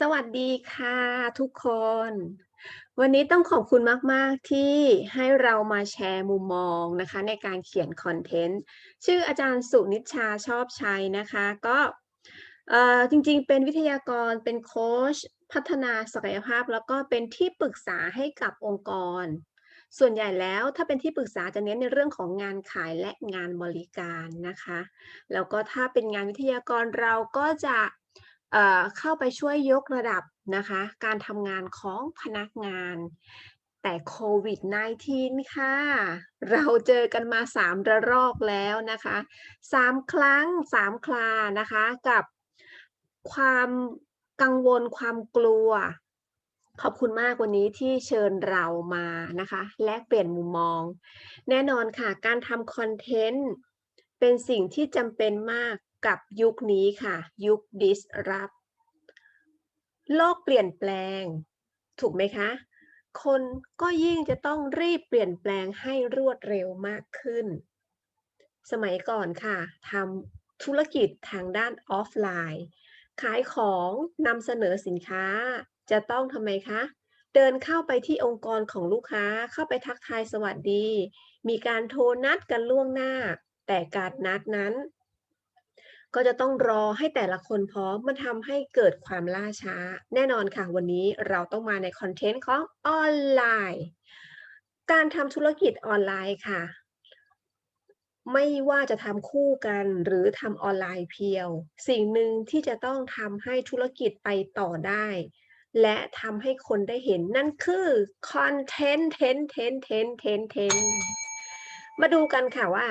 สวัสดีค่ะทุกคน วันนี้ต้องขอบคุณมาก ๆ ที่ให้เรามาแชร์มุมมองนะคะ ในการเขียนคอนเทนต์ ชื่ออาจารย์สุนิชชาชอบชัยนะคะ ก็จริง ๆ เป็นวิทยากรเป็นโค้ชพัฒนาศักยภาพ แล้วก็เป็นที่ปรึกษาให้กับองค์กร ส่วนใหญ่แล้วถ้าเป็นที่ปรึกษาจะเน้นในเรื่องของงานขายและงานบริการนะคะ แล้วก็ถ้าเป็นงานวิทยากรเราก็จะ เข้าไปช่วยยกระดับนะคะ การทำงานของพนักงาน แต่โควิด -19 ค่ะ เราเจอกันมา 3 ระลอกแล้วนะคะ 3 ครั้ง 3ครานะคะกับความกังวลความกลัว ขอบคุณมากวันนี้ที่เชิญเรามานะคะ แลกเปลี่ยนมุมมอง แน่นอนค่ะ การทำคอนเทนต์เป็นสิ่งที่จำเป็นมาก กับยุคนี้ค่ะ ยุค disrupt โลกเปลี่ยนแปลง ถูกไหมคะ คนก็ยิ่งจะต้องรีบเปลี่ยนแปลงให้รวดเร็วมากขึ้น สมัยก่อนค่ะทำธุรกิจทางด้านออฟไลน์ ขายของนำเสนอสินค้า จะต้องทำไมคะเดินเข้าไปที่องค์กรของลูกค้าเข้าไปทักทายสวัสดี มีการโทรนัดกันล่วงหน้า แต่การนัดนั้น ก็จะต้องรอให้แต่ละคนพร้อมมันทำให้เกิดความล่าช้า แน่นอนค่ะ วันนี้เราต้องมาในคอนเทนต์ของออนไลน์ การทำธุรกิจออนไลน์ค่ะ ไม่ว่าจะทำคู่กันหรือทำออนไลน์เพียว สิ่งหนึ่งที่จะต้องทำให้ธุรกิจไปต่อได้ และทำให้คนได้เห็นนั่นคือคอนเทนต์เทนเทนเทนเทนเทนมาดูกันค่ะว่า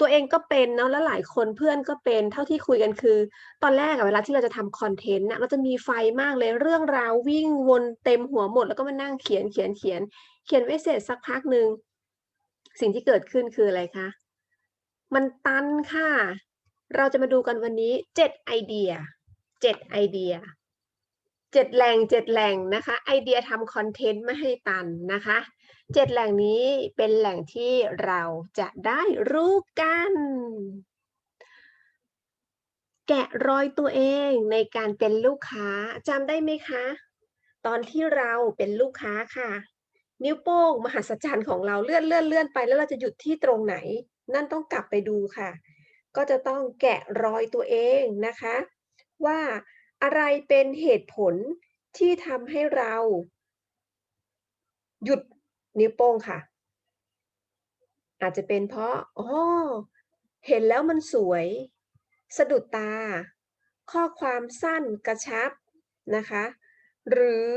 ตัวเองก็เป็นเนาะแล้วหลายคนเพื่อนก็เป็นเท่าที่คุยกันคือ ตอนแรกอะเวลาที่เราจะทำคอนเทนต์นะเราจะมีไฟมากเลยเรื่องราววิ่งวนเต็มหัวหมด แล้วก็มานั่งเขียนๆๆเขียน เขียนไว้เสร็จสักพักหนึ่งสิ่งที่เกิดขึ้นคืออะไรคะมันตันค่ะ เราจะมาดูกันวันนี้7ไอเดีย7ไอเดีย7แหล่ง7แหล่งนะคะไอเดียทำคอนเทนต์ไม่ให้ตันนะคะ 7แหล่งนี้เป็นแหล่งที่เราจะได้รู้กัน แกะรอยตัวเองในการเป็นลูกค้าจำได้ไหมคะ ตอนที่เราเป็นลูกค้าค่ะ นิ้วโป้งมหัศจรรย์ของเราเลื่อนๆๆไปแล้วเราจะหยุดที่ตรงไหน นั่นต้องกลับไปดูค่ะ ก็จะต้องแกะรอยตัวเองนะคะ ว่าอะไรเป็นเหตุผลที่ทำให้เรา หยุด นิ้วโป้งค่ะ อาจจะเป็นเพราะอ๋อเห็นแล้วมันสวย สะดุดตา ข้อความสั้นกระชับนะคะ หรือ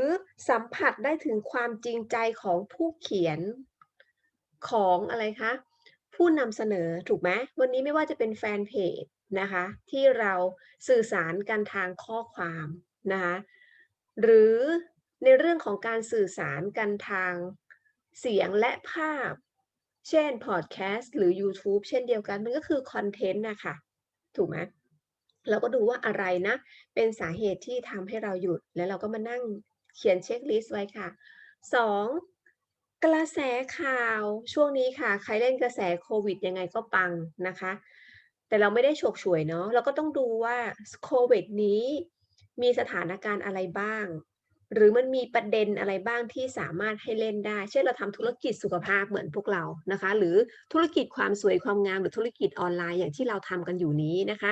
สัมผัสได้ถึงความจริงใจของผู้เขียนของอะไรคะผู้นำเสนอถูกไหมวันนี้ไม่ว่าจะเป็นแฟนเพจนะคะ ที่เราสื่อสารกันทางข้อความนะคะหรือในเรื่องของการสื่อสารกันทาง เสียงและภาพ เช่นพอดแคสต์หรือยูทูบเช่นเดียวกันมันก็คือคอนเทนต์น่ะค่ะถูกไหมเราก็ดูว่าอะไรนะ เป็นสาเหตุที่ทำให้เราหยุด แล้วเราก็มานั่งเขียนเช็กลิสต์ไว้ค่ะ 2 กระแสข่าวช่วงนี้ค่ะ ใครเล่นกระแสโควิดยังไงก็ปังนะคะ แต่เราไม่ได้ฉกฉวยเนาะเราก็ต้องดูว่าโควิดนี้มีสถานการณ์อะไรบ้าง หรือมันมีประเด็นอะไรบ้างที่สามารถให้เล่นได้ เช่นเราทำธุรกิจสุขภาพเหมือนพวกเรานะคะ หรือธุรกิจความสวยความงามหรือธุรกิจออนไลน์อย่างที่เราทำกันอยู่นี้นะคะ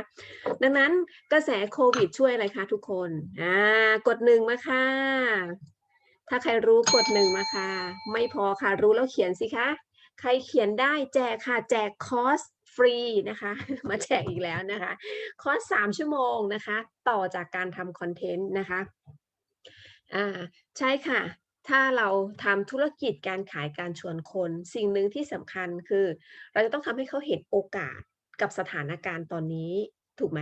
ดังนั้นกระแสโควิดช่วยอะไรคะทุกคนอ่ากด1มาค่ะ ถ้าใครรู้กด1มาค่ะ ไม่พอค่ะรู้แล้วเขียนสิคะใครเขียนได้แจกค่ะ แจกคอร์สฟรีนะคะ มาแจกอีกแล้วนะคะ คอร์ส 3 ชั่วโมงนะคะ ต่อจากการทำคอนเทนต์นะคะ อาใช่ค่ะ ถ้าเราทำธุรกิจการขายการชวนคน สิ่งหนึ่งที่สำคัญคือ เราจะต้องทำให้เขาเห็นโอกาสกับสถานการณ์ตอนนี้ ถูกไหม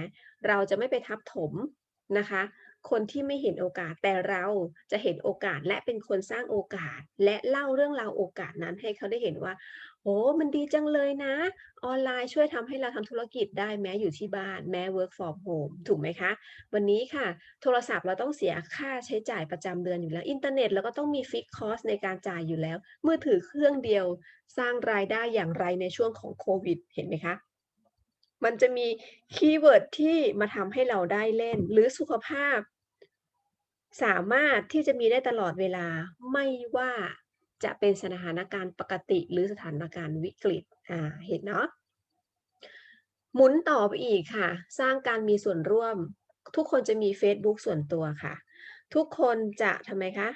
เราจะไม่ไปทับถมนะคะ คนที่ไม่เห็นโอกาสแต่เราจะเห็นโอกาสและเป็นคนสร้างโอกาส และเล่าเรื่องราวโอกาสนั้นให้เขาได้เห็นว่า โอ้มันดีจังเลยนะ ออนไลน์ช่วยทำให้เราทำธุรกิจได้แม้อยู่ที่บ้าน แม้ work from home ถูกไหมคะ วันนี้ค่ะ โทรศัพท์เราต้องเสียค่าใช้จ่ายประจำเดือนอยู่แล้ว อินเทอร์เน็ตเราก็ต้องมี Fixed cost ในการจ่ายอยู่แล้ว มือถือเครื่องเดียวสร้างรายได้อย่างไรในช่วงของโควิด เห็นไหมคะมันจะมีคีย์เวิร์ดที่มาทำให้เราได้เล่น หรือสุขภาพ สามารถที่จะมีได้ตลอดเวลาไม่ว่า จะเป็นสถานการณ์ปกติหรือสถานการณ์วิกฤตอ่าเห็นเนาะหมุนต่อไปอีกค่ะ สร้างการมีส่วนร่วม ทุกคนจะมี Facebook ส่วนตัวค่ะ ทุกคนจะทำไมคะ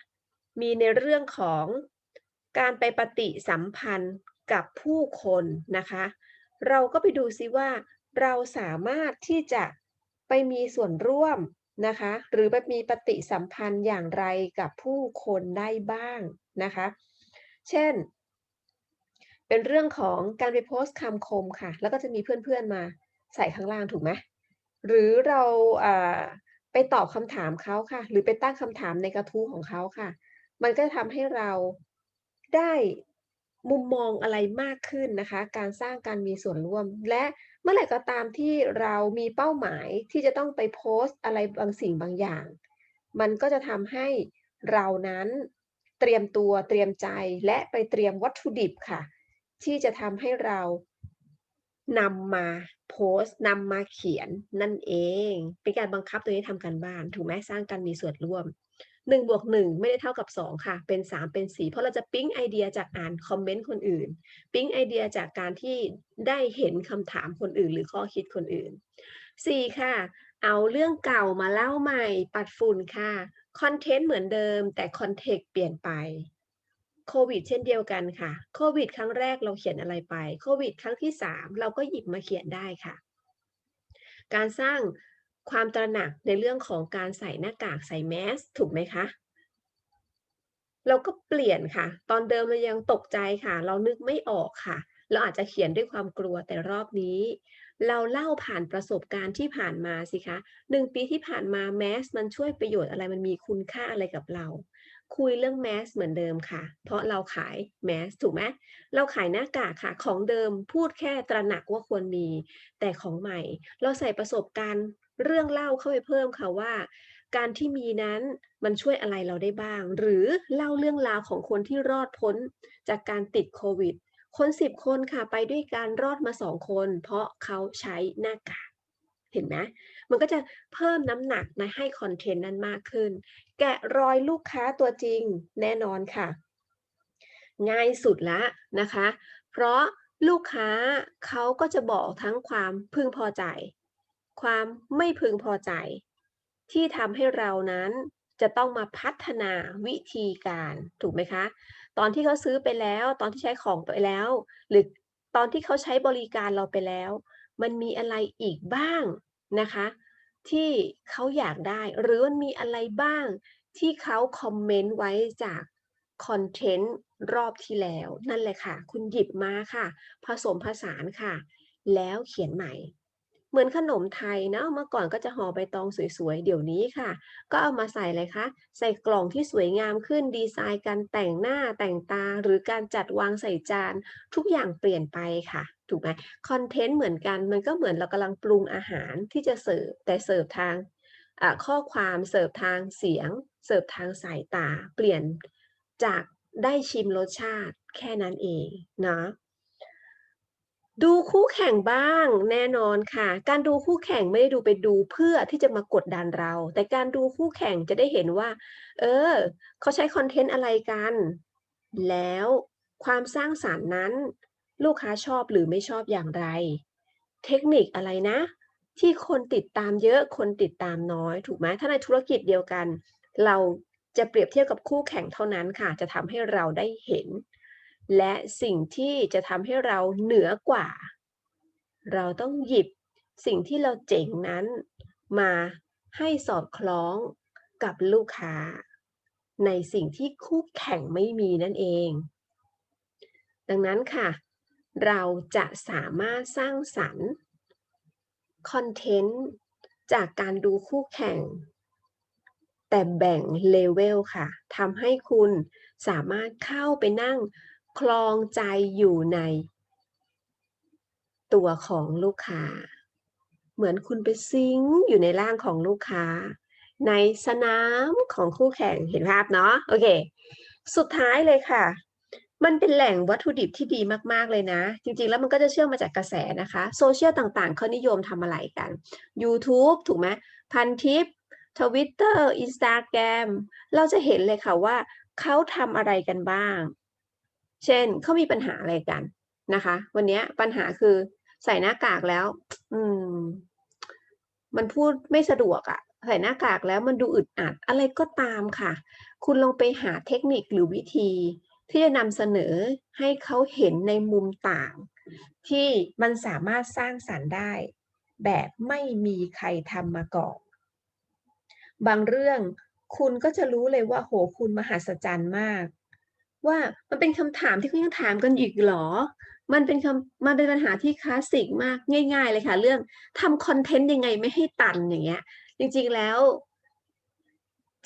มีในเรื่องของการไปปฏิสัมพันธ์กับผู้คนนะคะ เราก็ไปดูซิว่าเราสามารถที่จะไปมีส่วนร่วมนะคะ หรือไปมีปฏิสัมพันธ์อย่างไรกับผู้คนได้บ้างนะคะ เช่น เป็นเรื่องของการไปโพสต์คำคมค่ะ แล้วก็จะมีเพื่อนๆมาใส่ข้างล่างถูกไหมหรือเราไปตอบคำถามเขาค่ะ หรือไปตั้งคำถามในกระทู้ของเขาค่ะ มันก็จะทำให้เราได้มุมมองอะไรมากขึ้นนะคะ การสร้างการมีส่วนร่วม และเมื่อไหร่ก็ตามที่เรามีเป้าหมายที่จะต้องไปโพสต์อะไรบางสิ่งบางอย่าง มันก็จะทำให้เรานั้น เตรียมตัวเตรียมใจและไปเตรียมวัตถุดิบค่ะ ที่จะทำให้เรานำมาโพสต์นำมาเขียนนั่นเอง เป็นการบังคับตัวเองให้ทำการบ้าน ถูกไหมสร้างการมีส่วนร่วม1บวก1ไม่ได้เท่ากับ 2 ค่ะ เป็น 3 เป็น 4 เพราะเราจะปิ๊งไอเดียจากอ่านคอมเมนต์คนอื่น ปิ๊งไอเดียจากการที่ได้เห็นคำถามคนอื่น หรือข้อคิดคนอื่น 4 ค่ะ เอาเรื่องเก่ามาเล่าใหม่ปัดฝุ่นค่ะคอนเทนต์เหมือนเดิมแต่คอนเทกต์เปลี่ยนไปโควิด เช่นเดียวกันค่ะโควิด ครั้งแรกเราเขียนอะไรไปโควิด ครั้งที่ 3 เราก็หยิบมาเขียนได้ค่ะ การสร้างความตระหนักในเรื่องของการใส่หน้ากากใส่แมสถูกไหมคะเราก็เปลี่ยนค่ะ ตอนเดิมเรายังตกใจค่ะ เรานึกไม่ออกค่ะ เราอาจจะเขียนด้วยความกลัวแต่รอบนี้ เราเล่าผ่านประสบการณ์ที่ผ่านมาสิคะหนึ่งปีที่ผ่านมาแมสมันช่วยประโยชน์อะไรมันมีคุณค่าอะไรกับเรา คุยเรื่องแมสเหมือนเดิมค่ะ เพราะเราขายแมสถูกไหมเราขายหน้ากากค่ะของเดิมพูดแค่ตระหนักว่าควรมี แต่ของใหม่ เราใส่ประสบการณ์เรื่องเล่าเข้าไปเพิ่มค่ะว่าการที่มีนั้นมันช่วยอะไรเราได้บ้าง หรือเล่าเรื่องราวของคนที่รอดพ้นจากการติดโควิด คนสิบคนค่ะไปด้วยการรอดมาสองคน เพราะเขาใช้หน้ากากเห็นไหมมันก็จะเพิ่มน้ำหนักในให้คอนเทนต์นั้นมากขึ้น แกะรอยลูกค้าตัวจริงแน่นอนค่ะ ง่ายสุดละนะคะ เพราะลูกค้าเขาก็จะบอกทั้งความพึงพอใจ ความไม่พึงพอใจ ที่ทำให้เรานั้น จะต้องมาพัฒนาวิธีการถูกไหมคะ ตอนที่เขาซื้อไปแล้วตอนที่ใช้ของไปแล้ว หรือตอนที่เขาใช้บริการเราไปแล้ว มันมีอะไรอีกบ้างนะคะ ที่เขาอยากได้ หรือมันมีอะไรบ้างที่เขาคอมเมนต์ไว้จากคอนเทนต์รอบที่แล้ว นั่นแหละค่ะ คุณหยิบมาค่ะ ผสมผสานค่ะ แล้วเขียนใหม่ เหมือนขนมไทยนะเมื่อก่อนก็จะห่อใบตองสวยๆ เดี๋ยวนี้ค่ะ ก็เอามาใส่เลยคะใส่กล่องที่สวยงามขึ้นดีไซน์การแต่งหน้าแต่งตา หรือการจัดวางใส่จาน ทุกอย่างเปลี่ยนไปค่ะ ถูกไหมคอนเทนต์เหมือนกันมันก็เหมือนเรากำลังปรุงอาหารที่จะเสิร์ฟแต่เสิร์ฟทางข้อความเสิร์ฟทางเสียง เสิร์ฟทางสายตา เปลี่ยนจากได้ชิมรสชาติแค่นั้นเองนะ ดูคู่แข่งบ้างแน่นอนค่ะ การดูคู่แข่งไม่ได้ดูไปดูเพื่อที่จะมากดดันเรา แต่การดูคู่แข่งจะได้เห็นว่า เออ เขาใช้คอนเทนต์อะไรกัน แล้วความสร้างสารรค์นั้น ลูกค้าชอบหรือไม่ชอบอย่างไร เทคนิคอะไรนะ ที่คนติดตามเยอะคนติดตามน้อย ถูกไหมถ้าในธุรกิจเดียวกัน เราจะเปรียบเทียบกับคู่แข่งเท่านั้นค่ะ จะทำให้เราได้เห็น และสิ่งที่จะทำให้เราเหนือกว่า เราต้องหยิบสิ่งที่เราเจ๋งนั้นมาให้สอดคล้องกับลูกค้า ในสิ่งที่คู่แข่งไม่มีนั่นเอง ดังนั้นค่ะ เราจะสามารถสร้างสรรค์คอนเทนต์จากการดูคู่แข่ง แต่แบ่งเลเวลค่ะทำให้คุณสามารถเข้าไปนั่ง คลองใจอยู่ใน ตัวของลูกค้า เหมือนคุณไปซิงอยู่ในร่างของลูกค้า ในสนามของคู่แข่งเห็นภาพเนาะโอเค สุดท้ายเลยค่ะ มันเป็นแหล่งวัตถุดิบที่ดีมากๆเลยนะ จริงๆ แล้วมันก็จะเชื่อมมาจากกระแสนะคะ โซเชียลต่างๆเขานิยมทำอะไรกัน YouTube ถูกไหมพันทิป Twitter Instagram เราจะเห็นเลยค่ะว่าเขาทำอะไรกันบ้าง เช่นเขามีปัญหาอะไรกันนะคะ วันนี้ปัญหาคือใส่หน้ากากแล้ว อืม มันพูดไม่สะดวกอะใส่หน้ากากแล้วมันดูอึดอัดอะไรก็ตามค่ะ คุณลองไปหาเทคนิคหรือวิธี ที่จะนำเสนอให้เขาเห็นในมุมต่าง ที่มันสามารถสร้างสรรค์ได้ แบบไม่มีใครทำมาก่อน บางเรื่องคุณก็จะรู้เลยว่าโหคุณมหัศจรรย์มาก ว่ามันเป็นคำถามที่คุณยังถามกันอีกหรอ มันเป็นคำมันเป็นปัญหาที่คลาสสิกมากง่าย ๆ เลยค่ะ เรื่องทำคอนเทนต์ยังไงไม่ให้ตันอย่างเงี้ย จริงๆแล้ว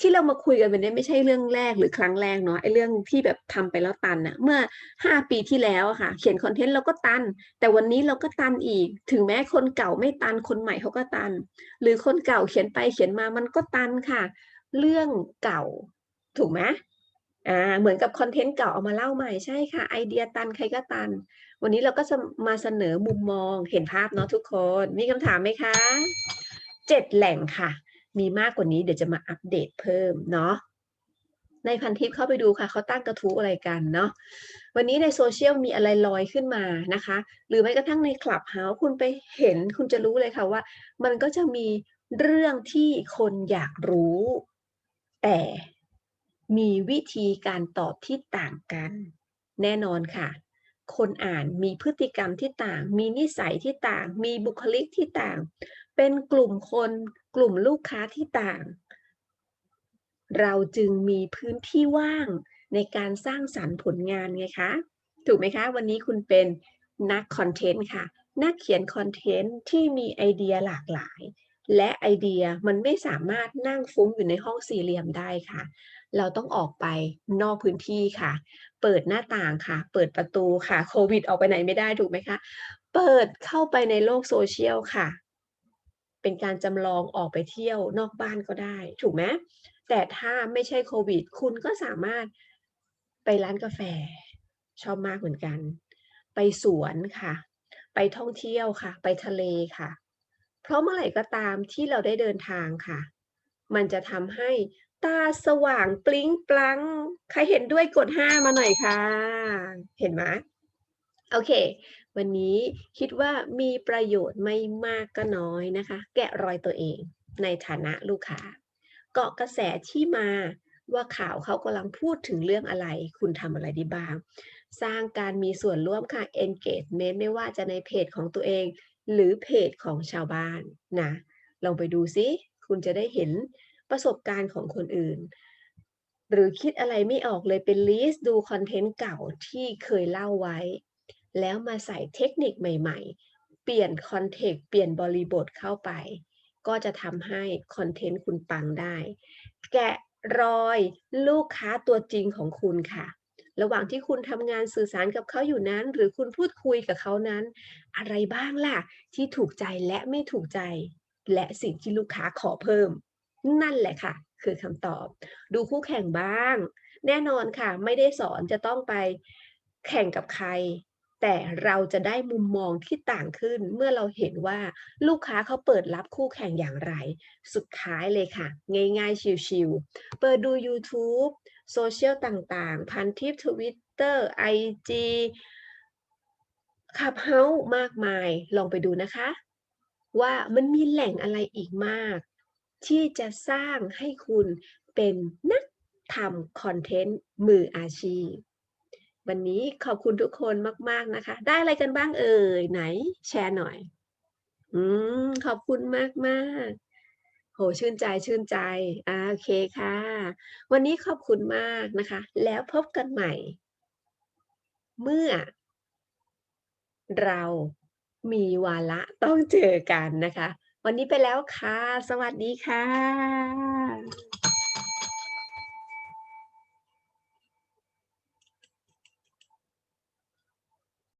ที่เรามาคุยกันวันนี้ไม่ใช่เรื่องแรกหรือครั้งแรกเนาะไอ้เรื่องที่แบบทำไปแล้วตันอะเมื่อห้าปีที่แล้วอะค่ะ เขียนคอนเทนต์เราก็ตัน แต่วันนี้เราก็ตันอีก ถึงแม้คนเก่าไม่ตันคนใหม่เขาก็ตัน หรือคนเก่าเขียนไปเขียนมามันก็ตันค่ะ เรื่องเก่าถูกไหม อ่าเหมือนกับคอนเทนต์เก่าเอามาเล่าใหม่ใช่ค่ะ ไอเดียตันใครก็ตัน วันนี้เราก็จะมาเสนอมุมมองเห็นภาพเนาะทุกคน มีคำถามไหมคะเจ็ดแหล่งค่ะ มีมากกว่านี้เดี๋ยวจะมาอัปเดตเพิ่มเนาะในพันทิปเข้าไปดูค่ะเขาตั้งกระทู้อะไรกันเนาะวันนี้ในโซเชียลมีอะไรลอยขึ้นมานะคะ หรือแม้กระทั่งในคลับเฮาส์คุณไปเห็นคุณจะรู้เลยค่ะว่า มันก็จะมีเรื่องที่คนอยากรู้ แต่ มีวิธีการตอบที่ต่างกัน แน่นอนค่ะ คนอ่านมีพฤติกรรมที่ต่าง มีนิสัยที่ต่าง มีบุคลิกที่ต่าง เป็นกลุ่มคนกลุ่มลูกค้าที่ต่าง เราจึงมีพื้นที่ว่างในการสร้างสรรค์ผลงานไงคะ ถูกไหมคะ วันนี้คุณเป็นนักคอนเทนต์ค่ะ นักเขียนคอนเทนต์ที่มีไอเดียหลากหลาย และไอเดียมันไม่สามารถนั่งฟุ้งอยู่ในห้องสี่เหลี่ยมได้ค่ะ เราต้องออกไปนอกพื้นที่ค่ะ เปิดหน้าต่างค่ะ เปิดประตูค่ะ โควิดออกไปไหนไม่ได้ถูกไหมคะ เปิดเข้าไปในโลกโซเชียลค่ะ เป็นการจำลองออกไปเที่ยวนอกบ้านก็ได้ ถูกไหมแต่ถ้าไม่ใช่โควิด คุณก็สามารถไปร้านกาแฟ ชอบมากเหมือนกัน ไปสวนค่ะ ไปท่องเที่ยวค่ะ ไปทะเลค่ะ เพราะเมื่อไหร่ก็ตามที่เราได้เดินทางค่ะ มันจะทำให้ ตาสว่างปลิ้งปลังใครเห็นด้วยกดห้ามาหน่อยค่ะ เห็นไหมโอเค วันนี้คิดว่ามีประโยชน์ไม่มากก็น้อยนะคะ แกะรอยตัวเองในฐานะลูกค้า เกาะกระแสที่มาว่าข่าวเขากำลังพูดถึงเรื่องอะไร คุณทำอะไรได้บ้าง สร้างการมีส่วนร่วมค่ะ engagement ไม่ว่าจะในเพจของตัวเอง หรือเพจของชาวบ้านนะ ลองไปดูซิ คุณจะได้เห็น ประสบการณ์ของคนอื่น หรือคิดอะไรไม่ออกเลยเป็นลิสต์ดูคอนเทนต์เก่าที่เคยเล่าไว้ แล้วมาใส่เทคนิคใหม่ๆ เปลี่ยนคอนเทกต์เปลี่ยนบริบทเข้าไป ก็จะทำให้คอนเทนต์คุณปังได้ แกะรอยลูกค้าตัวจริงของคุณค่ะ ระหว่างที่คุณทำงานสื่อสารกับเขาอยู่นั้น หรือคุณพูดคุยกับเขานั้น อะไรบ้างล่ะที่ถูกใจและไม่ถูกใจ และสิ่งที่ลูกค้าขอเพิ่ม นั่นแหละค่ะ คือคำตอบ ดูคู่แข่งบ้าง แน่นอนค่ะ ไม่ได้สอนจะต้องไปแข่งกับใคร แต่เราจะได้มุมมองที่ต่างขึ้น เมื่อเราเห็นว่าลูกค้าเขาเปิดรับคู่แข่งอย่างไร สุดท้ายเลยค่ะ ง่ายๆ ชิวๆ เปิดดู YouTube โซเชียลต่างๆ พันทิปทวิตเตอร์ไอจีขับเฮามากมาย ลองไปดูนะคะ ว่ามันมีแหล่งอะไรอีกมาก ที่จะสร้างให้คุณเป็นนักทำคอนเทนต์มืออาชีพ วันนี้ขอบคุณทุกคนมาก ๆ นะคะ ได้อะไรกันบ้างเอ่ย ไหนแชร์หน่อย อืม ขอบคุณมากๆโห ชื่นใจ ชื่นใจอ่าโอเคค่ะ วันนี้ขอบคุณมากนะคะ แล้วพบกันใหม่ เมื่อ เรามีวาระต้องเจอกันนะคะ วันนี้ไปแล้วค่ะ สวัสดีค่ะ